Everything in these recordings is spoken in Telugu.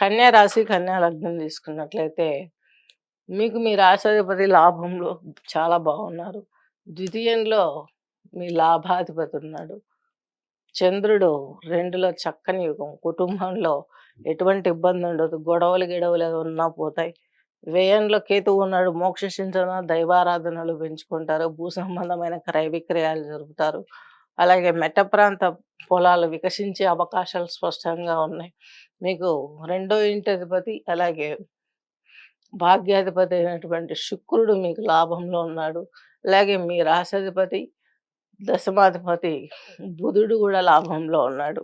కన్యా రాశి కన్యా లగ్నం తీసుకున్నట్లయితే మీకు మీ రాశాధిపతి లాభంలో చాలా బాగున్నారు. ద్వితీయంలో మీ లాభాధిపతి ఉన్నాడు. చంద్రుడు రెండులో చక్కని యుగం. కుటుంబంలో ఎటువంటి ఇబ్బంది ఉండదు. గొడవలు గిడవలు ఉన్నా పోతాయి. వ్యయంలో కేతువు ఉన్నాడు. మోక్ష చింతన దైవారాధనలు పెంచుకుంటారు. భూ సంబంధమైన క్రయ విక్రయాలు జరుపుతారు. అలాగే మెట్ట ప్రాంత పొలాలు వికసించే అవకాశాలు స్పష్టంగా ఉన్నాయి. మీకు రెండో ఇంటి అధిపతి అలాగే భాగ్యాధిపతి అయినటువంటి శుక్రుడు మీకు లాభంలో ఉన్నాడు. అలాగే మీ రాశాధిపతి దశమాధిపతి బుధుడు కూడా లాభంలో ఉన్నాడు.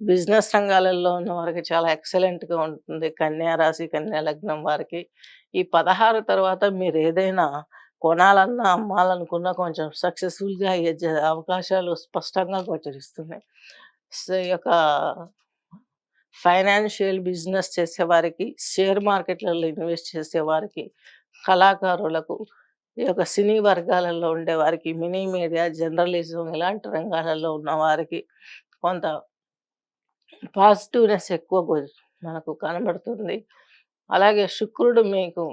బిజినెస్ రంగాలలో ఉన్న వారికి చాలా ఎక్సలెంట్గా ఉంటుంది. కన్యా రాశి కన్యా లగ్నం వారికి. ఈ పదహారు తర్వాత మీరు ఏదైనా కొనాలన్నా అమ్మాలనుకున్నా కొంచెం సక్సెస్ఫుల్గా అయ్యే అవకాశాలు స్పష్టంగా గోచరిస్తున్నాయి. సో ఈ యొక్క ఫైనాన్షియల్ బిజినెస్ చేసేవారికి షేర్ మార్కెట్లలో ఇన్వెస్ట్ చేసేవారికి కళాకారులకు ఈ యొక్క సినీ వర్గాలలో ఉండేవారికి మినీ మీడియా జర్నలిజం ఇలాంటి రంగాలలో ఉన్న వారికి కొంత పాజిటివ్నెస్ ఎక్కువ మనకు కనబడుతుంది. అలాగే శుక్రుడు మీకు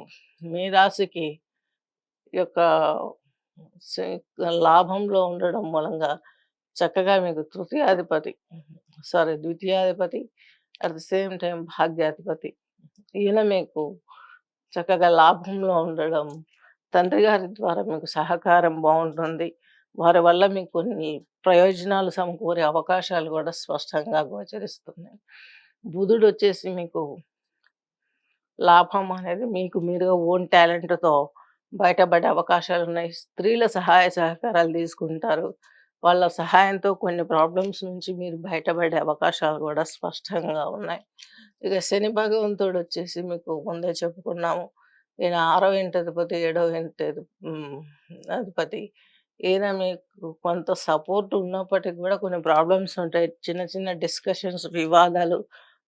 మీ రాశికి యొక్క లాభంలో ఉండడం మూలంగా చక్కగా మీకు తృతీయాధిపతి సారీ ద్వితీయాధిపతి అట్ ద సేమ్ టైం భాగ్యాధిపతి. ఈయన మీకు చక్కగా లాభంలో ఉండడం తండ్రి గారి ద్వారా మీకు సహకారం బాగుంటుంది. వారి వల్ల మీకు కొన్ని ప్రయోజనాలు సమకూరే అవకాశాలు కూడా స్పష్టంగా గోచరిస్తున్నాయి. బుధుడు వచ్చేసి మీకు లాభం అనేది మీకు మీరుగా ఓన్ టాలెంట్తో బయటపడే అవకాశాలు ఉన్నాయి. స్త్రీల సహాయ సహకారాలు తీసుకుంటారు. వాళ్ళ సహాయంతో కొన్ని ప్రాబ్లమ్స్ నుంచి మీరు బయటపడే అవకాశాలు కూడా స్పష్టంగా ఉన్నాయి. ఇక శని భగవంతుడు వచ్చేసి మీకు ముందే చెప్పుకున్నాము. ఈయన ఆరో ఇంటి అధిపతి ఏడో ఇంటి అధిపతి. ఈయన మీకు కొంత సపోర్ట్ ఉన్నప్పటికీ కూడా కొన్ని ప్రాబ్లమ్స్ ఉంటాయి. చిన్న చిన్న డిస్కషన్స్ వివాదాలు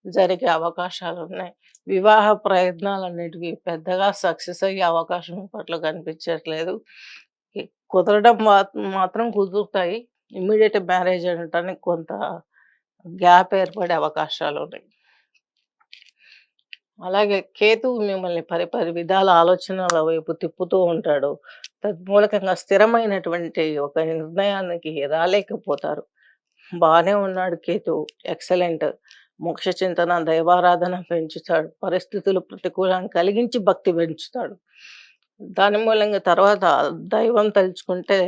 జరిగే అవకాశాలు ఉన్నాయి వివాహ ప్రయత్నాలు అనేటివి పెద్దగా సక్సెస్ అయ్యే అవకాశం ఇప్పట్లో కనిపించట్లేదు. కుదరడం మాత్రం కుదురుతాయి. ఇమ్మీడియట్ మ్యారేజ్ అనటానికి కొంత గ్యాప్ ఏర్పడే అవకాశాలు ఉన్నాయి అలాగే కేతు మిమ్మల్ని పరిపరి విధాల ఆలోచనల వైపు తిప్పుతూ ఉంటాడు. తద్మూలకంగా స్థిరమైనటువంటి ఒక నిర్ణయానికి రాలేకపోతారు. బాగానే ఉన్నాడు కేతు. ఎక్సలెంట్. మోక్ష చింతన దైవారాధన పెంచుతాడు. పరిస్థితులు ప్రతికూలం కలిగించి భక్తి పెంచుతాడు. దాని మూలంగా తర్వాత దైవం తలుచుకుంటే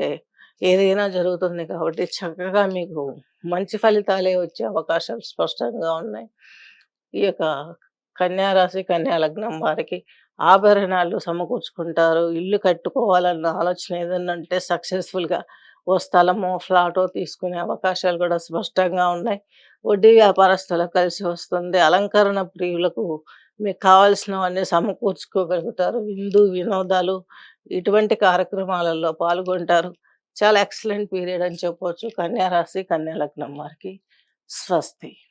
ఏదైనా జరుగుతుంది కాబట్టి చక్కగా మీకు మంచి ఫలితాలే వచ్చే అవకాశాలు స్పష్టంగా ఉన్నాయి. ఈ యొక్క కన్యారాశి కన్యాలగ్నం కన్యా లగ్నం వారికి ఆభరణాలు సమకూర్చుకుంటారు. ఇల్లు కట్టుకోవాలన్న ఆలోచన ఏదన్నంటే సక్సెస్ఫుల్గా ఓ స్థలమో ఫ్లాటో తీసుకునే అవకాశాలు కూడా స్పష్టంగా ఉన్నాయి. వడ్డీ వ్యాపారస్తులకు కలిసి వస్తుంది. అలంకరణ ప్రియులకు మీకు కావాల్సినవన్నీ సమకూర్చుకోగలుగుతారు. విందు వినోదాలు ఇటువంటి కార్యక్రమాలలో పాల్గొంటారు. చాలా ఎక్సలెంట్ పీరియడ్ అని చెప్పవచ్చు కన్యారాశి కన్యా లగ్నం వారికి స్వస్తి.